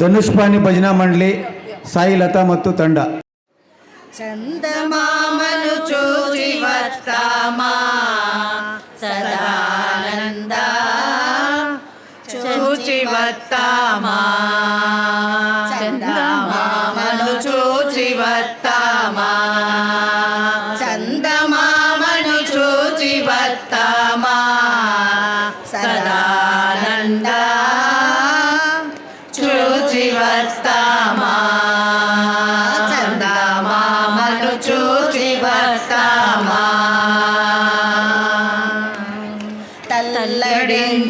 ಧನುಷ್ಪಾನಿ ಭಜನಾ ಮಂಡಳಿ ಸಾಯಿ ಲತಾ ಮತ್ತು ತಂಡ. ಚಂದಮಾಮನು ಚೂರಿವರ್ತಾಮ ಸದಾನಂದ ಚೂಚಿವತ್ತಾಮ ಚಂದಮಾಮನು ಚೂಚಿವತ್ತ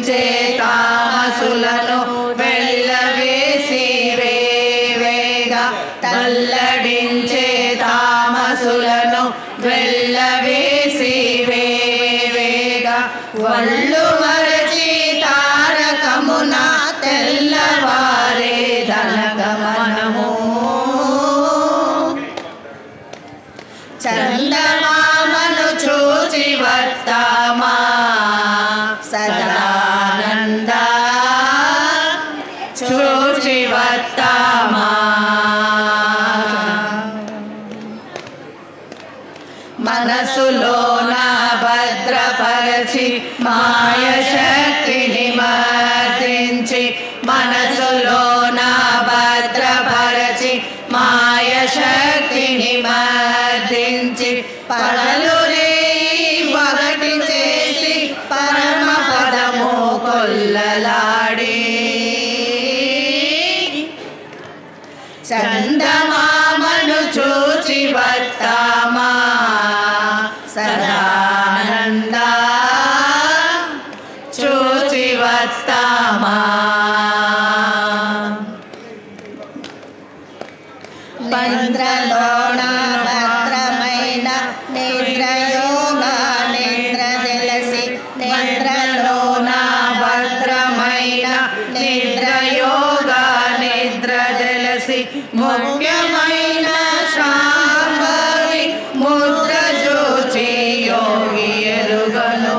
తల్లడించే తామసులను వెళ్ళవేసి వేవేగా తల్లడించే తామసులను వెళ్ళవేసి వేవేగా వళ్ళు మరచి తారకమున తెల్లవారే ధనగమనము. చందమా మనసులో నా భద్రపరచి మాయ శక్తిని మర్దించి నా భద్రపరచి మాయ శక్తిని మర్దించి పడలు పగటి చేసి పరమ పదము కొల్లలాడి. చందమా మంద్రలోన భద్రమైన నిద్రయోగ నిద్ర తెలిసి నిద్రలోన భద్రమైన నిద్రయోగ నిద్ర తెలిసి ముఖ్యమైన శాంభవి ముద్ర చూచి యోగి ఎరుగను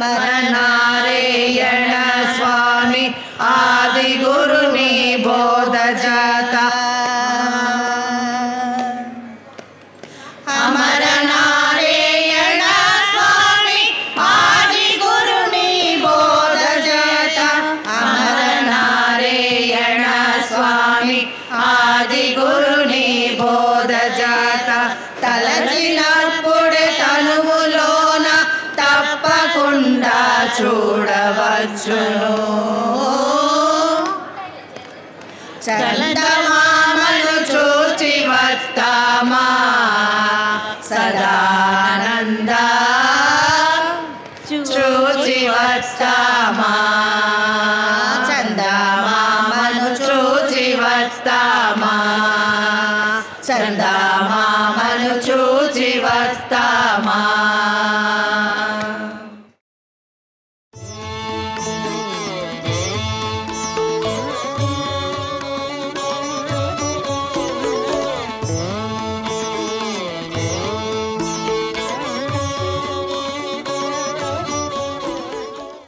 ಸ್ಮರಣಾರೇಯಣ ಸ್ವಾಮಿ ಆದಿಗುರು ನೀ ಬೋಧ ಜಾತ ಆದಿಗುರು ನೀ ಬೋಧ చూడవచ్చును. చందమామను చూచి వస్తామా సదానంద చూచి వస్తామా చందమామను చూచి వస్తామా చందమామను చూచి వస్తామా